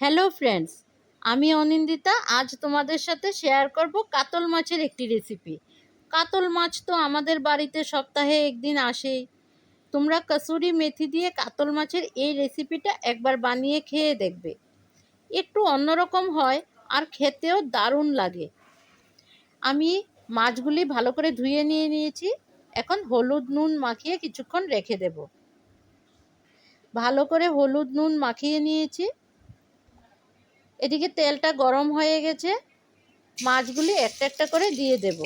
Hello friends আমি অনিন্দিতা, আজ তোমাদের সাথে শেয়ার করব কাতল মাছের একটি রেসিপি কাতল মাছ তো আমাদের বাড়িতে সপ্তাহে একদিন আসেই। তোমরা কসুরি মেথি দিয়ে কাতল মাছের এই রেসিপিটা একবার বানিয়ে খেয়ে দেখবে। একটু অন্যরকম হয় আর খেতেও দারুণ লাগে। আমি মাছগুলি ভালো করে ধুয়ে নিয়ে নিয়েছি। এখন হলুদ নুন মাখিয়ে কিছুক্ষণ রেখে দেব। ভালো করে হলুদ নুন মাখিয়ে নিয়েছি। এদিকে তেলটা গরম হয়ে গেছে, মাছগুলি একটা একটা করে দিয়ে দেব।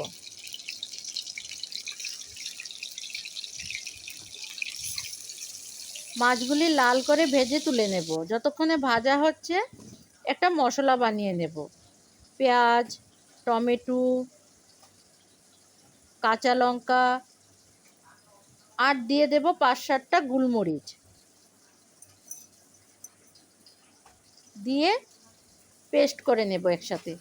মাছগুলি লাল করে ভেজে তুলে নেব। যতক্ষণে ভাজা হচ্ছে, একটা মশলা বানিয়ে নেব। পেঁয়াজ, টমেটো, কাঁচা লঙ্কা, আর দিয়ে দেব পাঁচ সাতটা গুলমরিচ। দিয়ে পেস্ট করে নেব একসাথে।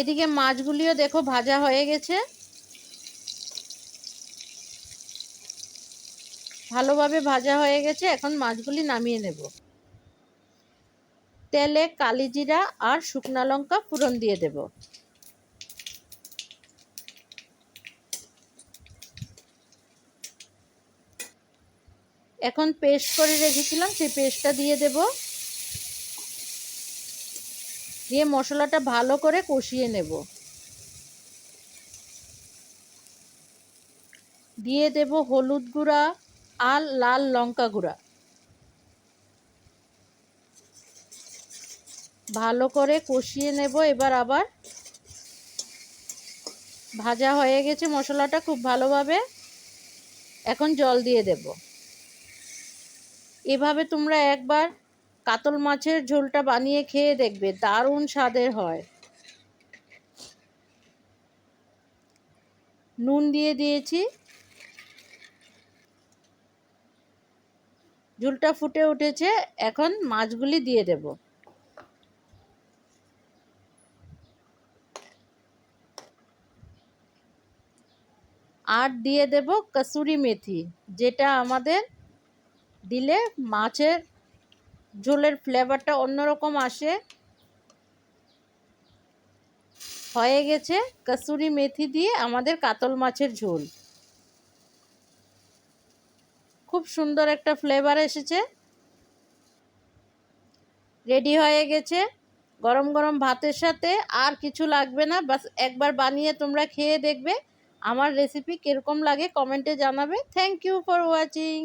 এদিকে মাছগুলিও দেখো ভাজা হয়ে গেছে। ভালোভাবে ভাজা হয়ে গেছে, এখন মাছগুলি নামিয়ে নেব। তেলে কালিজিরা আর শুকনা লঙ্কা ফোড়ন দিয়ে দেব। এখন পেস্ট করে রেখেছিলাম, সেই পেস্টটা দিয়ে দেব। দিয়ে মশলাটা ভালো করে কষিয়ে নেব। দিয়ে দেব হলুদ গুঁড়া আর লাল লঙ্কা গুঁড়া। ভালো করে কষিয়ে নেব, এবার আবার ভাজা হয়ে গেছে মশলাটা খুব ভালোভাবে। এখন জল দিয়ে দেবো। এভাবে তোমরা একবার কাতল মাছের ঝোলটা বানিয়ে খেয়ে দেখবে, দারুণ স্বাদের হয়। নুন দিয়ে দিয়েছি। ঝোলটা ফুটে উঠেছে, এখন মাছগুলি দিয়ে দেব। আর দিয়ে দেব কসুরি মেথি, যেটা আমাদের দিলে মাছের ঝোলের ফ্লেভারটা অন্যরকম আসে। হয়ে গেছে কসুরি মেথি দিয়ে আমাদের কাতল মাছের ঝোল। খুব সুন্দর একটা ফ্লেভার এসেছে। রেডি হয়ে গেছে। গরম গরম ভাতের সাথে আর কিছু লাগবে না। বাস একবার বানিয়ে তোমরা খেয়ে দেখবে। আমার রেসিপি কীরকম লাগে কমেন্টে জানাবে। Thank you for watching